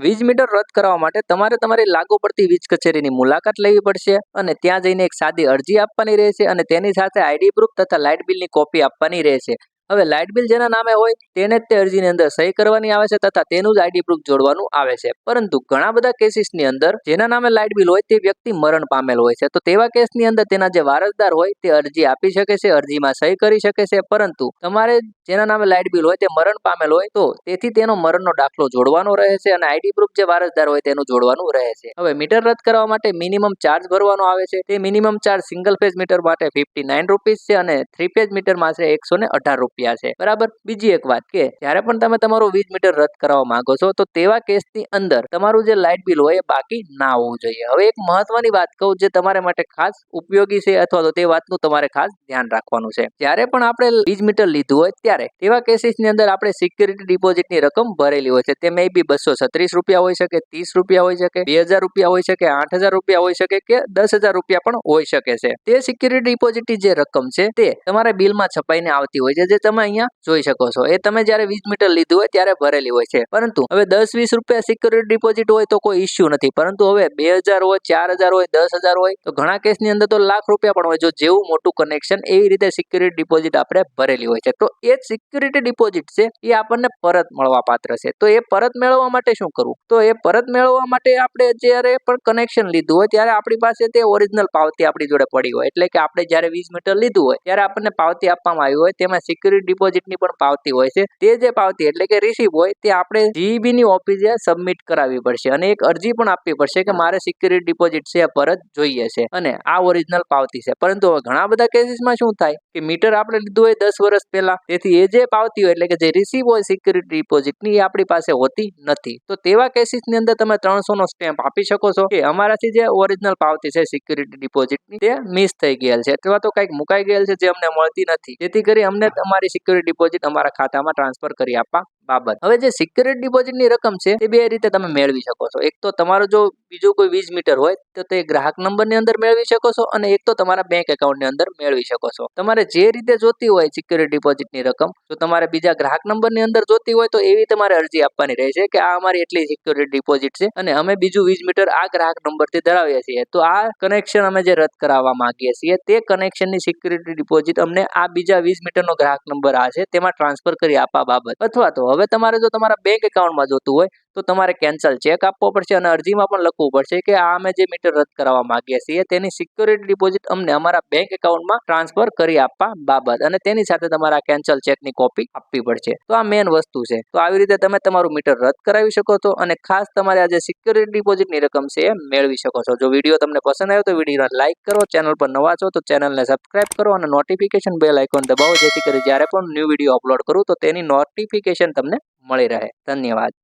વીજ મીટર રદ કરવા માટે તમારે તમારી લાગુ પડતી વીજ કચેરીની મુલાકાત લેવી પડશે અને ત્યાં જઈને એક સાદી અરજી આપવાની રહેશે અને તેની સાથે આઈડી પ્રૂફ તથા લાઇટ બિલની કોપી આપવાની રહેશે. હવે લાઇટ બિલ જેના નામે હોય તેને જ તે અરજીની અંદર સહી કરવાની આવે છે તથા તેનું જ આઈડી પ્રૂફ જોડવાનું આવે છે. પરંતુ ઘણા બધા કેસીસની અંદર જેના નામે લાઇટ બિલ હોય તે વ્યક્તિ મરણ પામેલ હોય છે. તો તેવા કેસની અંદર તેના જે વારસદાર હોય તે અરજી આપી શકે છે, અરજીમાં સહી કરી શકે છે, પરંતુ તમારે જેના નામે લાઇટ બિલ હોય તે મરણ પામેલ હોય તો તેથી તેનો મરણનો દાખલો જોડવાનો રહે છે અને આઈડી પ્રૂફ જે વારસદાર હોય તેનું જોડવાનું રહે છે. હવે મીટર રદ કરવા માટે મિનિમમ ચાર્જ ભરવાનો આવે છે. તે minimum charge single phase meter માટે ફિફ્ટી નાઇન રૂપીઝ છે અને થ્રી ફેઝ મીટરમાં માટે એકસો ને અઢાર રૂપિયા છે. બરાબર? બીજી એક વાત કે, જ્યારે પણ તમે તમારું વીજ મીટર રદ કરવા માંગો છો, તો તેવા કેસની અંદર તમારું જે લાઇટ બિલ હોય એ બાકી ના હોવું જોઈએ. હવે એક મહત્વની વાત કહું જે તમારા માટે ખાસ ઉપયોગી છે અથવા તો તે વાતનું તમારે ખાસ ધ્યાન રાખવાનું છે. જ્યારે પણ આપણે વીજ મીટર લીધું હોય ત્યારે તેવા કેસીસની અંદર આપણે સિક્યુરિટી ડિપોઝિટની રકમ ભરેલી હોય છે. તે મે બી બસો છત્રીસ રૂપિયા હોઈ શકે, ત્રીસ રૂપિયા હોઈ શકે, બે હજાર રૂપિયા હોઈ શકે, આઠ હજાર રૂપિયા હોઈ શકે કે દસ હજાર રૂપિયા પણ હોઈ શકે છે. તે સિક્યુરિટી ડિપોઝિટની જે રકમ છે તે તમારા બિલમાં છપાઈને આવતી હોય છે, જે તમે અહીંયા જોઈ શકો છો. એ તમે જ્યારે વીસ મીટર લીધું હોય ત્યારે ભરેલી હોય છે. પરંતુ હવે દસ વીસ રૂપિયા સિક્યુરિટી ડિપોઝિટ હોય તો કોઈ ઇસ્યુ નથી. પરંતુ હવે બે હજાર હોય, ચાર હજાર હોય, દસ હજાર હોય, તો ઘણા કેસની અંદર તો લાખ રૂપિયા પણ હોય. જો જેવું મોટું કનેક્શન એવી રીતે સિક્યુરિટી ડિપોઝિટ આપણે ભરેલી હોય છે. તો એ સિક્યુરિટી ડિપોઝિટ છે એ આપણને પરત મળવા પાત્ર છે. તો એ પરત મેળવવા માટે શું કરવું? તો એ પરત મેળવવા માટે આપણે જ્યારે પણ કનેક્શન લીધું હોય ત્યારે આપણી પાસે તે ઓરિજિનલ પાવતી આપણી જોડે પડી હોય. એટલે કે આપણે જ્યારે વીસ મીટર લીધું હોય ત્યારે આપણને પાવતી આપવામાં આવી હોય. તેમાં સિક્યુરિટી ડિપોઝિટની પણ પાવતી હોય છે. તે જે પાવતી એટલે કે રિસીપ હોય, તે આપણે જીઈબી ની ઓફિસે સબમિટ કરાવવી પડશે અને એક અરજી પણ આપવી પડશે કે મારે સિક્યુરિટી ડિપોઝિટ છે પરત જોઈએ છે. અને આ ઓરિજિનલ પાવતી છે. પરંતુ ઘણા બધા કેસીસમાં શું થાય કે મીટર આપણે લીધું હોય દસ વર્ષ પહેલા, તેથી એ જે પાવતી હોય એટલે કે જે રિસીપ હોય સિક્યુરિટી ડિપોઝિટની એ આપણી પાસે હોતી નથી. તો તેવા કેસીસની અંદર તમે ત્રણસો નો સ્ટેમ્પ આપી શકો છો કે અમારાથી જે ઓરિજિનલ પાવતી છે સિક્યુરિટી ડિપોઝિટની તે મિસ થઈ ગયેલ છે અથવા તો કંઈક મુકાઈ ગયેલ છે જે અમને મળતી નથી. જેથી કરી અમને તમારી સિક્યુરિટી ડિપોઝિટ અમારા ખાતામાં ટ્રાન્સફર કરી આપવા. બાબત. હવે જે સિક્યુરિટી ડિપોઝિટની રકમ છે, તે બે રીતે તમે મેળવી શકો છો. એક તો તમારો જો બીજું કોઈ વીજ મીટર હોય, તો તે ગ્રાહક નંબરની અંદર મેળવી શકો છો અને એક તો તમારા બેંક એકાઉન્ટની અંદર મેળવી શકો છો. તમારે જે રીતે જોતી હોય સિક્યુરિટી ડિપોઝિટની રકમ તો તમારે બીજા ગ્રાહક નંબરની અંદર જોતી હોય, તો એવી તમારે અરજી આપવાની રહેશે કે આ અમારી એટલી સિક્યુરિટી ડિપોઝિટ છે અને અમે બીજું વીજ મીટર આ ગ્રાહક નંબરથી ધરાવીએ છીએ. તો આ કનેક્શન અમે જે રદ કરાવવા માંગીએ છીએ, તે કનેક્શનની સિક્યુરિટી ડિપોઝિટ અમને આ બીજા વીજ મીટરનો ગ્રાહક નંબર આ છે, તેમાં ટ્રાન્સફર કરી આપવા બાબત. અથવા તો હવે તમારે જો તમારા બેંક એકાઉન્ટમાં જોતું હોય તો તમારે કેન્સલ ચેક આપવો પડશે અને અરજીમાં પણ લખવું પડશે કે આ અમે જે મીટર રદ કરાવવા માંગીએ છીએ તેની સિક્યોરિટી ડિપોઝિટ અમને અમારા બેંક એકાઉન્ટમાં ટ્રાન્સફર કરી આપવા બાબત અને તેની સાથે તમારા કેન્સલ ચેકની કોપી આપવી પડશે. તો આ મેન વસ્તુ છે. તો આવી રીતે તમે તમારું મીટર રદ કરાવી શકો છો અને ખાસ તમારે આજે સિક્યોરિટી ડિપોઝિટની રકમ છે એ મેળવી શકો છો. જો વીડિયો તમને પસંદ આવ્યો તો વિડીયોને લાઇક કરો ચેનલ પર નવા છો તો ચેનલને સબસ્ક્રાઇબ કરો અને નોટિફિકેશન બેલ આઇકોન દબાવો જેથી કરી જ્યારે પણ ન્યૂ વીડિયો અપલોડ કરું તો તેની નોટિફિકેશન તમને મળી રહે. ધન્યવાદ.